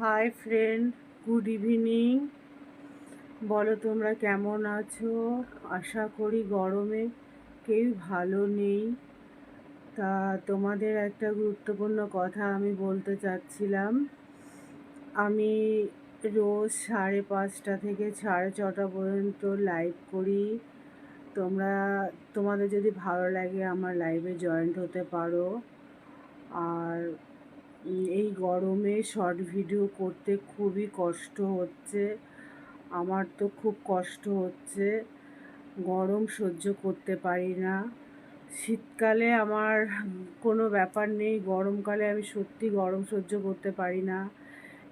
Hi friend good evening বলো, তোমরা কেমন আছো? আশা করি গরমে কেউ ভালো নেই। তা তোমাদের একটা গুরুত্বপূর্ণ কথা আমি বলতে চাচ্ছিলাম। আমি রোজ সাড়ে পাঁচটা থেকে সাড়ে ছটা পর্যন্ত লাইভ করি। তোমরা, তোমাদের যদি ভালো লাগে আমার লাইভে জয়েন্ট হতে পারো। আর এই গরমে শর্ট ভিডিও করতে খুবই কষ্ট হচ্ছে। আমার তো খুব কষ্ট হচ্ছে। গরম সহ্য করতে পারি না। শীতকালে আমার কোনো ব্যাপার নেই। গরমকালে আমি সত্যি গরম সহ্য করতে পারি না।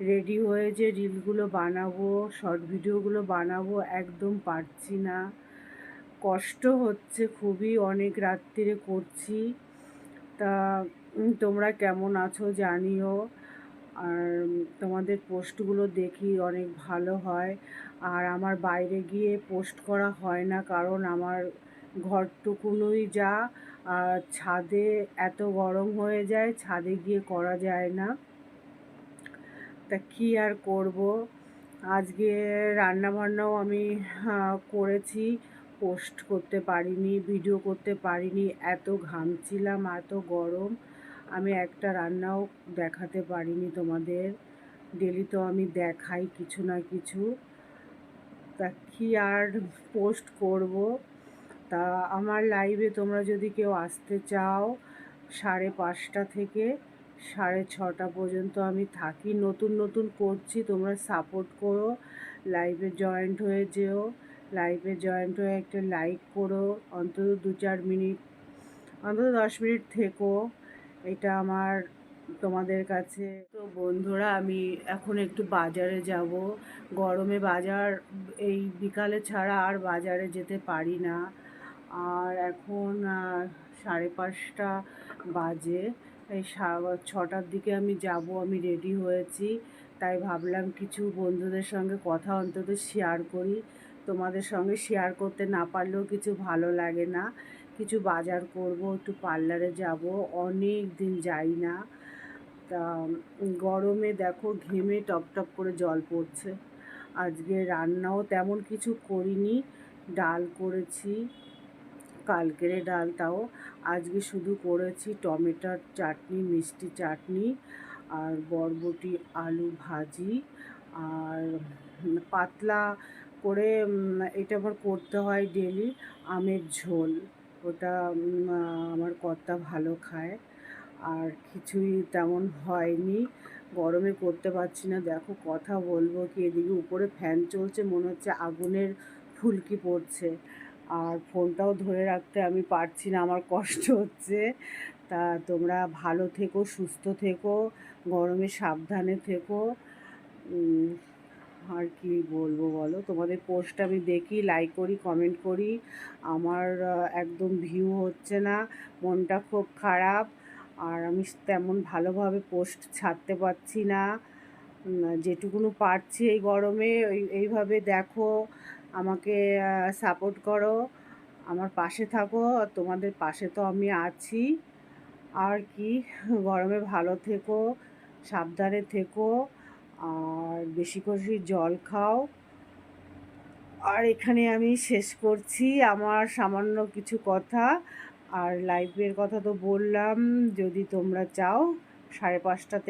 রেডি হয়ে যে রিলগুলো বানাবো, শর্ট ভিডিওগুলো বানাবো, একদম পারছি না। কষ্ট হচ্ছে খুবই। অনেক রাত্রিরে করছি। তা তোমরা কেমন আছো জানিও। আর তোমাদের পোস্টগুলো দেখি অনেক ভালো হয়। আর আমার বাইরে গিয়ে পোস্ট করা হয় না, কারণ আমার ঘরটুকুনই যা। আর ছাদে এত গরম হয়ে যায়, ছাদে গিয়ে করা যায় না। তা কী আর করব? আজকে রান্নাবান্নাও আমি করেছি। পোস্ট করতে পারিনি, ভিডিও করতে পারিনি। এত ঘামছিলাম, এত গরম। আমি একটা রান্নাও দেখাতে পারিনি তোমাদের। ডেলি তো আমি দেখাই কিছু না কিছু। তা কী আর পোস্ট করব? তা আমার লাইভে তোমরা যদি কেউ আসতে চাও, সাড়ে পাঁচটা থেকে সাড়ে ছটা পর্যন্ত আমি থাকি। নতুন নতুন করছি, তোমরা সাপোর্ট করো। লাইভে জয়েন্ট হয়ে যেও। লাইভে জয়েন্ট হয়ে একটা লাইক করো। অন্তত দু চার মিনিট অন্তত দশ মিনিট থেকো। এটা আমার তোমাদের কাছে। তো বন্ধুরা, আমি এখন একটু বাজারে যাব। গরমে বাজার, এই বিকালে ছাড়া আর বাজারে যেতে পারি না। আর এখন সাড়ে পাঁচটা বাজে। এই ছটার দিকে আমি যাব, আমি রেডি হয়েছি। তাই ভাবলাম কিছু বন্ধুদের সঙ্গে কথা অন্তত শেয়ার করি। তোমাদের সঙ্গে শেয়ার করতে না পারলেও কিছু ভালো লাগে না। কিছু বাজার করব, একটু পার্লারে যাব, অনেক দিন যাই না। তা গরমে দেখো ঘেমে টপ টপ করে জল পড়ছে। আজকে রান্নাও তেমন কিছু করিনি, ডাল করেছি, কালকের ডাল তাও। আজকে শুধু করেছি টমেটোর চাটনি, মিষ্টি চাটনি আর বরবটি আলু ভাজি আর পাতলা করে এটা আমার করতে হয় ডেলি আমের ঝোল। ওটা আমার কর্তা ভালো খায়। আর কিছুই তেমন হয়নি, গরমে করতে পারছি না। দেখো, কথা বলব কি, এদিকে উপরে ফ্যান চলছে, মনে হচ্ছে আগুনের ফুলকি পড়ছে। আর ফোনটাও ধরে রাখতে আমি পারছি না, আমার কষ্ট হচ্ছে। তা তোমরা ভালো থেকো, সুস্থ থেকো, গরমে সাবধানে থেকো। আর কি বলব বলো? তোমাদের পোস্ট আমি দেখি লাইক করি কমেন্ট করি। আমার একদম ভিউ হচ্ছে না, মনটা খুব খারাপ। আর আমি তেমন ভালোভাবে পোস্ট ছাড়তে পারছি না। যেটুকুনো পারছি এই গরমে এইভাবে দেখো, আমাকে সাপোর্ট করো। আমার পাশে থাকো তোমাদের পাশে তো আমি আছি। আর কি, গরমে ভালো থেকো, সাবধানে থেকো। আর বেশি করে জল খাও। আর এখানে আমি শেষ করছি আমার সামান্য কিছু কথা। আর লাইভের কথা তো বললাম, যদি তোমরা চাও, সাড়ে পাঁচটাতে